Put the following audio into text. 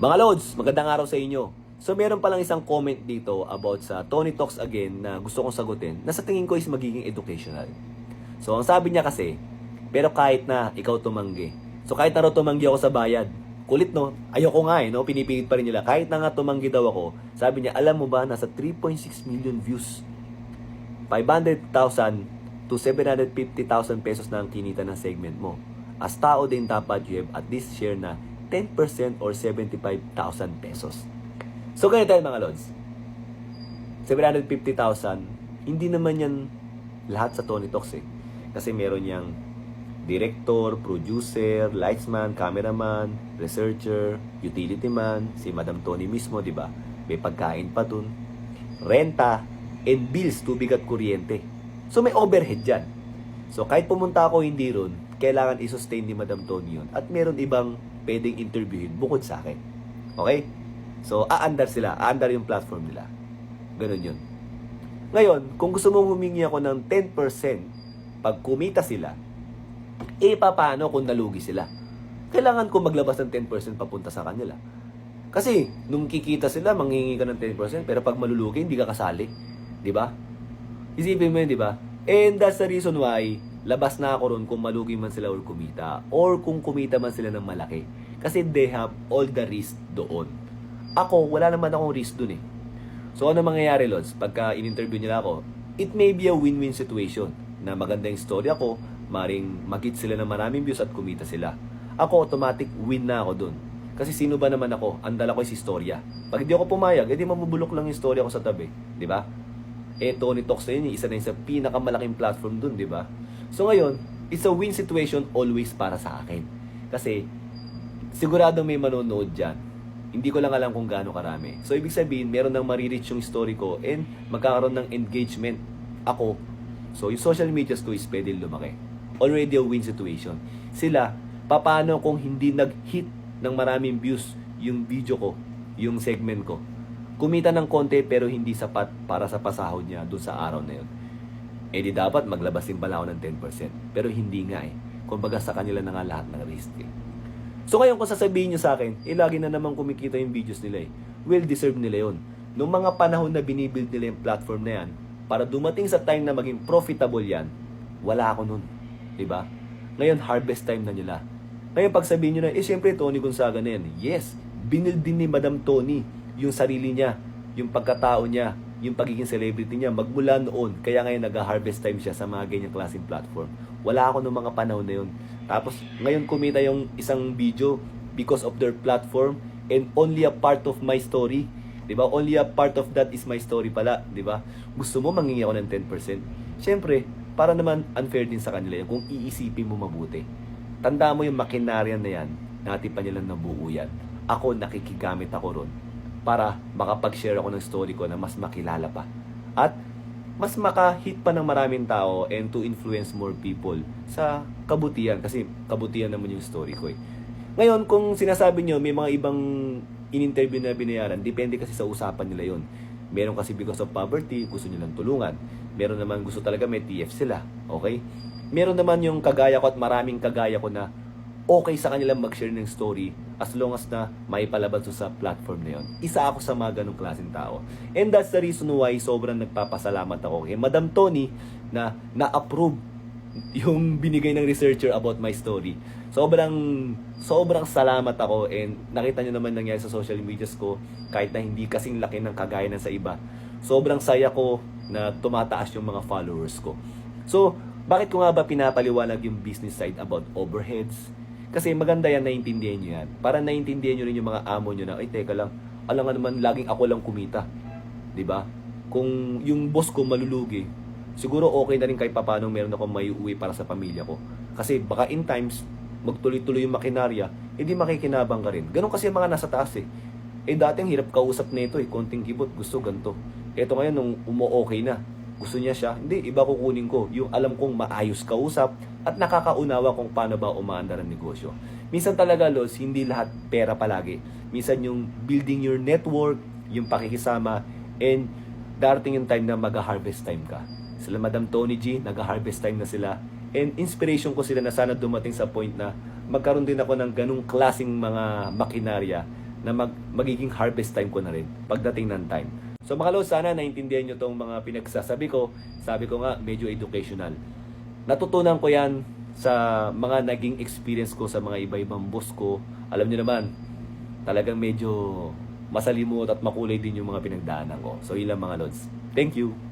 Mga Lods, magandang araw sa inyo. So meron palang isang comment dito about sa Tony Talks Again na gusto kong sagutin na sa tingin ko is magiging educational. So ang sabi niya kasi, pero kahit na ikaw tumanggi. So kahit na tumanggi ako sa bayad, kulit no, ayoko nga eh, no? pinipilit pa rin nila. Kahit na nga tumanggi daw ako, sabi niya, alam mo ba, nasa 3.6 million views. 500,000 to 750,000 pesos na ang kinita ng segment mo. As tao din dapat you have at least share na 10% or 75,000 pesos. So ganito yan mga lods. 750,000, hindi naman yan lahat sa Tony Talks eh. Kasi meron yang director, producer, lightsman, cameraman, researcher, utility man, si Madam Tony mismo, di ba? May pagkain pa dun, renta, and bills, tubig at kuryente. So may overhead dyan. So kahit pumunta ako hindi ron, kailangan i-sustain ni Madam Tony yun. At meron ibang pwedeng interviewin bukod sa akin. Okay? So aandar sila, aandar yung platform nila. Ganun yun. Ngayon, kung gusto mong humingi ako ng 10% pag kumita sila, eh paano kung nalugi sila? Kailangan ko maglabas ng 10% papunta sa kanila. Kasi, nung kikita sila, manghingi ka ng 10%, pero pag malulugi, hindi ka kasali. Di ba? Isipin mo yun, di ba? And that's the reason why, labas na ako ron kung malugi man sila or kumita. Or kung kumita man sila ng malaki. Kasi they have all the risk doon. Ako, wala naman akong risk doon eh. So ano mangyayari, Lods? Pagka in-interview nila ako, it may be a win-win situation na maganda yung story ako, maring magit sila ng maraming views at kumita sila. Ako, automatic win na ako doon. Kasi sino ba naman ako? Ang dala ko is istorya. Pag hindi ako pumayag, edi mamubulok lang yung story ako sa tabi. Di ba? Eh, Tony Talks na yun, isa na yun sa pinakamalaking platform doon, di ba? So ngayon, it's a win situation always para sa akin. Kasi, sigurado may manonood dyan. Hindi ko lang alam kung gaano karami. So, ibig sabihin, meron nang marireach yung story ko and magkakaroon ng engagement ako. So, yung social medias ko is pwede lumaki. Already a win situation. Sila, paano kung hindi nag-hit ng maraming views yung video ko, yung segment ko? Kumita ng konti pero hindi sapat para sa pasahod niya doon sa araw na yun. Eh di dapat maglabas din pala ako ng 10%. Pero hindi nga eh. Kumbaga sa kanila na nga lahat ng risk eh. So ngayon kung sasabihin nyo sa akin, eh lagi na naman kumikita yung videos nila eh. Well deserve nila yon. Noong mga panahon na binibuild nila yung platform na yan, para dumating sa time na maging profitable yan, wala ako nun. ba? Ngayon harvest time na nila. Ngayon pag sabihin nyo na, eh syempre Tony Gonzaga na yan. Yes, binuild din ni Madam Tony yung sarili niya, yung pagkatao niya, yung pagiging celebrity niya magmula noon. Kaya ngayon nag-harvest time siya sa mga ganyang klaseng platform. Wala ako noong mga panahon na yun. Tapos ngayon kumita yung isang video because of their platform and only a part of my story. 'Di ba? Only a part of that is my story pala, 'di ba? Gusto mo mangingi ako ng 10%. Syempre, para naman unfair din sa kanila yan kung iisipin mo mabuti. Tanda mo yung makinarya na yan, natin pa nilang nabuo yan. Ako nakikigamit ako ron para makapag-share ako ng story ko na mas makilala pa. At mas maka-hit pa ng maraming tao and to influence more people sa kabutihan kasi kabutihan naman yung story ko eh. Ngayon, kung sinasabi nyo may mga ibang in-interview na binayaran, depende kasi sa usapan nila yon. Meron kasi because of poverty, gusto nilang tulungan. Meron naman gusto talaga may TF sila. Okay? Meron naman yung kagaya ko at maraming kagaya ko na okay sa kanila mag-share ng story as long as na may palabas sa platform na yon. Isa ako sa mga ganong klaseng tao. And that's the reason why sobrang nagpapasalamat ako kay Madam Tony na na-approve yung binigay ng researcher about my story. Sobrang sobrang salamat ako and nakita nyo naman nangyari sa social medias ko kahit na hindi kasing laki ng kagaya ng sa iba. Sobrang saya ko na tumataas yung mga followers ko. So, bakit ko nga ba pinapaliwanag yung business side about overheads, kasi maganda yan, naiintindihan nyo yan. Para naiintindihan nyo rin yung mga amo nyo na, ay teka lang, alam nga naman, laging ako lang kumita. ba? Kung yung boss ko malulugi, siguro okay na rin kahit papano meron ako may uwi para sa pamilya ko. Kasi baka in times, magtuloy-tuloy yung makinarya, hindi makikinabang ka rin. Ganon kasi yung mga nasa taas eh. Eh dating hirap kausap nito eh, konting kibot, gusto ganto. Eto ngayon, nung umo-okay na, gusto niya siya, hindi, iba kukunin ko. Yung alam kong maayos kausap at nakakaunawa kung paano ba umaandar ang negosyo. Minsan talaga, Los, hindi lahat pera palagi. Minsan yung building your network, yung pakikisama, and darating yung time na mag-harvest time ka. Sila Madam Tony G, nag-harvest time na sila. And inspiration ko sila na sana dumating sa point na magkaroon din ako ng ganung klasing mga makinarya na mag, magiging harvest time ko na rin pagdating ng time. So mga lods, sana naintindihan nyo tong mga pinagsasabi ko. Sabi ko nga, medyo educational. Natutunan ko yan sa mga naging experience ko sa mga iba-ibang boss ko. Alam niyo naman, talagang medyo masalimot at makulay din yung mga pinagdaanan ko. So, yun lang mga lods. Thank you!